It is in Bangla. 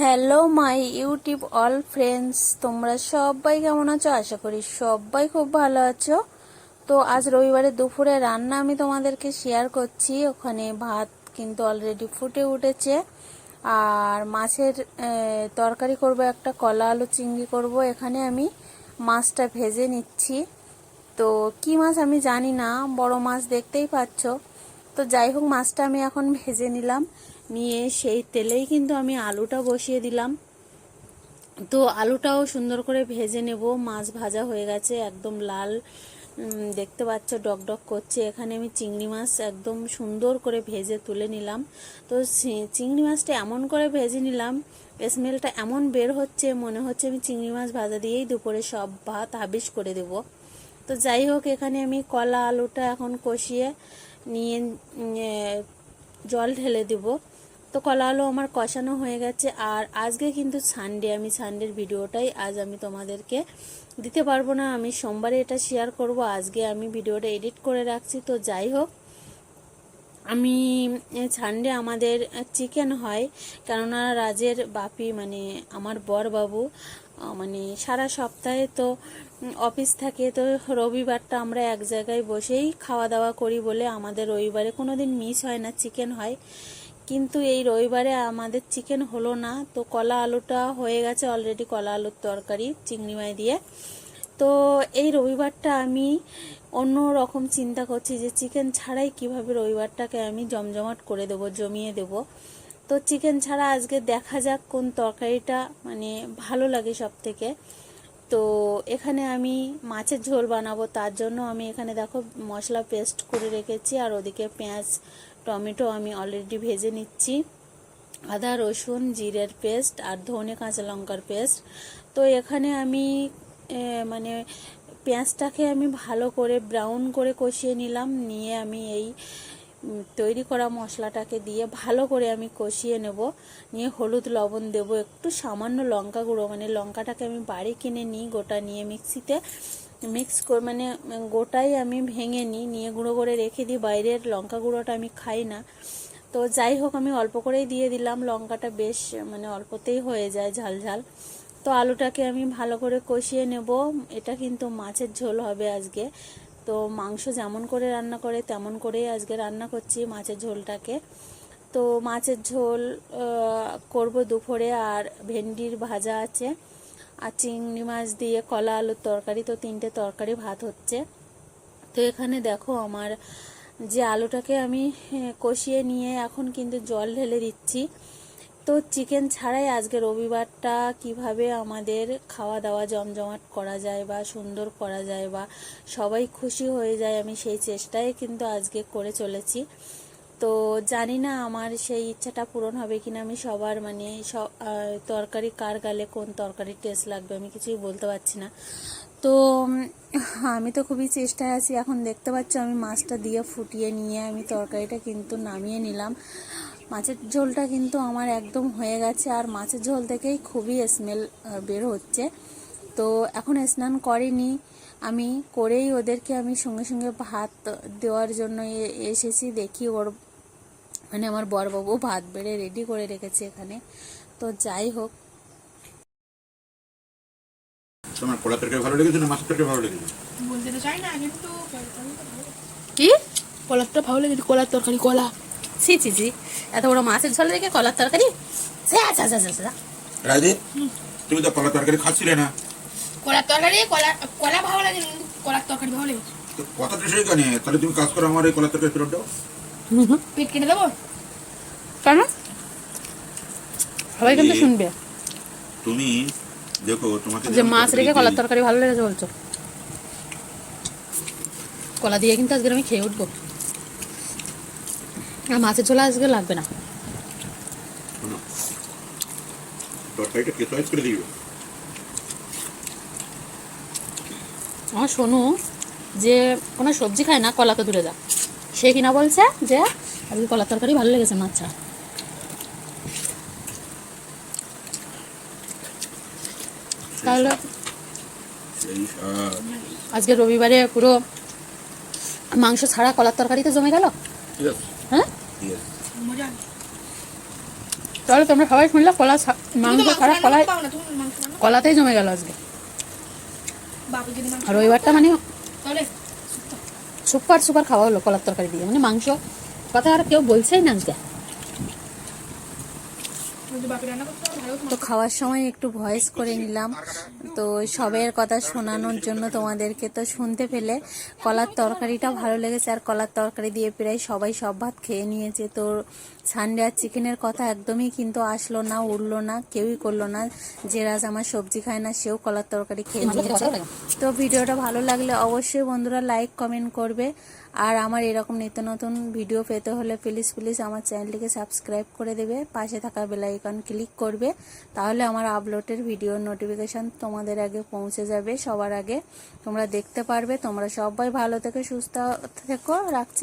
Hello my YouTube all friends তোমরা সবাই কেমন আছো? আশা করি সবাই খুব ভালো আছো। তো আজ রবিবারে দুপুরে রান্না আমি তোমাদেরকে শেয়ার করছি। ওখানে ভাত কিন্তু অলরেডি ফুটে উঠেছে। আর মাছের তরকারি করব, একটা কলা আলু চিংড়ি করব। এখানে আমি মাছটা ভেজে নিচ্ছি। তো কি মাছ আমি জানি না, বড় মাছ দেখতেই পাচ্ছ। তো যাই হোক, মাছটা আমি এখন ভেজে নিলাম। নিয়ে সেই তেলেই কিন্তু আমি আলুটা বসিয়ে দিলাম। তো আলুটাও সুন্দর করে ভেজে নেব। মাছ ভাজা হয়ে গেছে, একদম লাল দেখতে পাচ্ছ ডক ডক করছে। এখানে আমি চিংড়ি মাছ একদম সুন্দর করে ভেজে তুলে নিলাম। তো চিংড়ি মাছটা এমন করে ভেজে নিলাম, স্মেলটা এমন বের হচ্ছে, মনে হচ্ছে আমি চিংড়ি মাছ ভাজা দিয়েই দুপুরে সব ভাত হাবিস করে দেব। তো যাই হোক, এখানে আমি কলা আলুটা এখন কষিয়ে নিয়ে জল ঢেলে দেব। তো কলা আলু আমার কষানো হয়ে গেছে। আর আজকে কিন্তু সানডে আমি সানডের ভিডিওটাই আজ আমি তোমাদেরকে দিতে পারব না। আমি সোমবারে এটা শেয়ার করব। আজকে আমি ভিডিওটা এডিট করে রাখছি। তো যাই হোক, আমি সানডে আমাদের চিকেন হয়। কেননা রাজের বাপি মানে আমার বর বাবু মানে সারা সপ্তাহে তো অফিস থাকে। তো রবিবারটা আমরা এক জায়গায় বসেই খাওয়া দাওয়া করি বলে আমাদের রবিবারে কোনো দিন মিস হয় না চিকেন হয়। কিন্তু এই রবিবারে আমাদের চিকেন হলো না। তো কলা আলুটা হয়ে গেছে অলরেডি কলা আলুর তরকারি, চিংড়ি মাছ দিয়ে। তো এই রবিবারটা আমি অন্য রকম চিন্তা করছি যে চিকেন ছাড়াই কীভাবে রবিবারটাকে আমি জমজমাট করে দেব, জমিয়ে দেব। তো চিকেন ছাড়া আজকে দেখা যাক কোন তরকারিটা মানে ভালো লাগে সব থেকে তো এখানে আমি মাছের ঝোল বানাবো, তার জন্য আমি এখানে দেখো মশলা পেস্ট করে রেখেছি আর ওদিকে পেঁয়াজ টমেটো আমি অলরেডি ভেজে নিচ্ছি। আদা, রসুন, জিরের পেস্ট আর ধনে কাঁচা লঙ্কার পেস্ট তো এখানে আমি মানে পেঁয়াজটাকে আমি ভালো করে ব্রাউন করে কষিয়ে নিলাম। নিয়ে আমি এই তৈরি করা মশলাটাকে দিয়ে ভালো করে আমি কষিয়ে নেব। নিয়ে হলুদ লবণ দেব, একটু সামান্য লঙ্কা গুঁড়ো। মানে লঙ্কাটাকে আমি বাড়ি কিনে নিই গোটা নিয়ে মিক্সিতে। মিক্স করে মানে গোটাই আমি ভেঙে নিই, নিয়ে গুঁড়ো করে রেখে দিই, বাইরের লঙ্কা গুঁড়োটা আমি খাই না। তো যাই হোক, আমি অল্প করেই দিয়ে দিলাম, লঙ্কাটা বেশ মানে অল্পতেই হয়ে যায় ঝাল ঝাল। তো আলুটাকে আমি ভালো করে কষিয়ে নেব, এটা কিন্তু মাছের ঝোল হবে আজকে। তো মাংস যেমন করে রান্না করে, তেমন করেই আজকে রান্না করছি মাছের ঝোলটাকে। তো মাছের ঝোল করব দুপুরে, আর ভেন্ডির ভাজা আছে। আর চিংড়ি মাছ দিয়ে কলা আলুর তরকারি, তো তিনটে তরকারি ভাত হচ্ছে। তো এখানে দেখো আমার যে আলুটাকে আমি কষিয়ে নিয়ে এখন কিন্তু জল ঢেলে দিচ্ছি। তো চিকেন ছাড়াই আজকে রবিবারটা কীভাবে আমাদের খাওয়া দাওয়া জমজমাট করা যায় বা সুন্দর করা যায় বা সবাই খুশি হয়ে যায়, আমি সেই চেষ্টাই কিন্তু আজকে করে চলেছি। তো জানি না আমার সেই ইচ্ছাটা পূরণ হবে কিনা। আমি সবার মানে সব তরকারি কার গালে কোন তরকারির টেস্ট লাগবে আমি কিছুই বলতে পারছি না। তো আমি তো খুবই চেষ্টায় আছি। এখন দেখতে পাচ্ছ আমি মাছটা দিয়ে ফুটিয়ে নিয়ে আমি তরকারিটা কিন্তু নামিয়ে নিলাম। মাছের ঝোলটা কিন্তু আমার একদম হয়ে গেছে আর মাছের ঝোল থেকেই খুবই স্মেল বের হচ্ছে। তো এখন স্নান করিনি। আমি করেই ওদেরকে আমি সঙ্গে সঙ্গে ভাত দেওয়ার জন্য এসেছি। দেখি ওর মানে আমার বরবাবু ভাত বেড়ে রেডি করে রেখেছে এখানে। তো যাই হোক। তোমার কলা তরকারি ভালো লেগেছে না মাছের তরকারি ভালো লেগেছে? বলতে তো চাই না কিন্তু কি? কলারটা ভালো লেগেছে কলার তরকারি কলা। ছি ছি ছি। এত বড় মাছের ঝোল রেখে কলার তরকারি? ছ্যা, ছ্যা। তুমি তো কলা তরকারি খাচ্ছিলে না। কলার তরকারি কলা কলা ভালো লাগে কলার তরকারি ভালো লেগেছে। তো কথাটা সেই কানে তাহলে তুমি কাজ করো আমার এই কলা তরকারি ফেরত দাও। পেট কেটে দেবো? কেন? সবাই কিন্তু শুনবে। তুমি দেখো তোমাকে যে মাছ রেখে কলার তরকারি ভালো লেগেছে বলছো। কলা দিয়ে কিন্তু আজকে আমি খেয়ে উঠবো। আর মাছের ঝোলা আজকে লাগবে না। তরকারিটা করে আমার শোনু যে কোনো সবজি খায় না কলা তো দূরে যা সে কিনা বলছে যে আজকে কলার তরকারি ভালো লেগেছে মাছ তাহলে আজকে রবিবারে পুরো মাংস ছাড়া কলার তরকারিতে জমে গেল? হ্যাঁ? তাহলে তোমরা সবাই শুনলে কলা মাংস ছাড়া কলাই কলাতেই জমে গেল আজকে। রবিবারটা মানে তাহলে সুপার সুপার খাওয়া হলো কলার তরকারি দিয়ে। মানে মাংস কথা আর কেউ বলছেই না যদি বাপি রান্না করতে পারো, ভালো তো খাওয়ার সময় একটু ভয়েস করে নিলাম। তো সবের কথা শোনানোর জন্য তোমাদেরকে তো শুনতে পেলে। কলার তরকারিটা ভালো লেগেছে আর কলার তরকারি দিয়ে প্রায় সবাই সব ভাত খেয়ে নিয়েছে। তো সানডে আর চিকেনের কথা একদমই কিন্তু আসলো না উঠল না কেউই করল না। যে রাজ আমার সবজি খায় না সেও কলার তরকারি খেয়ে নিয়েছে। তো ভিডিওটা ভালো লাগলে অবশ্যই বন্ধুরা লাইক কমেন্ট করবে। আর আমার এরকম নিত্য নতুন ভিডিও পেতে হলে প্লিজ প্লিজ আমার চ্যানেলটিকে সাবস্ক্রাইব করে দেবে, পাশে থাকা বেলাইকন ক্লিক করবে, তাহলে আমার আপলোডের ভিডিওর নোটিফিকেশান তোমাদের আগে পৌঁছে যাবে সবার আগে। তোমরা দেখতে পারবে, তোমরা সবাই ভালো থেকে, সুস্থ থেকো, রাখছি।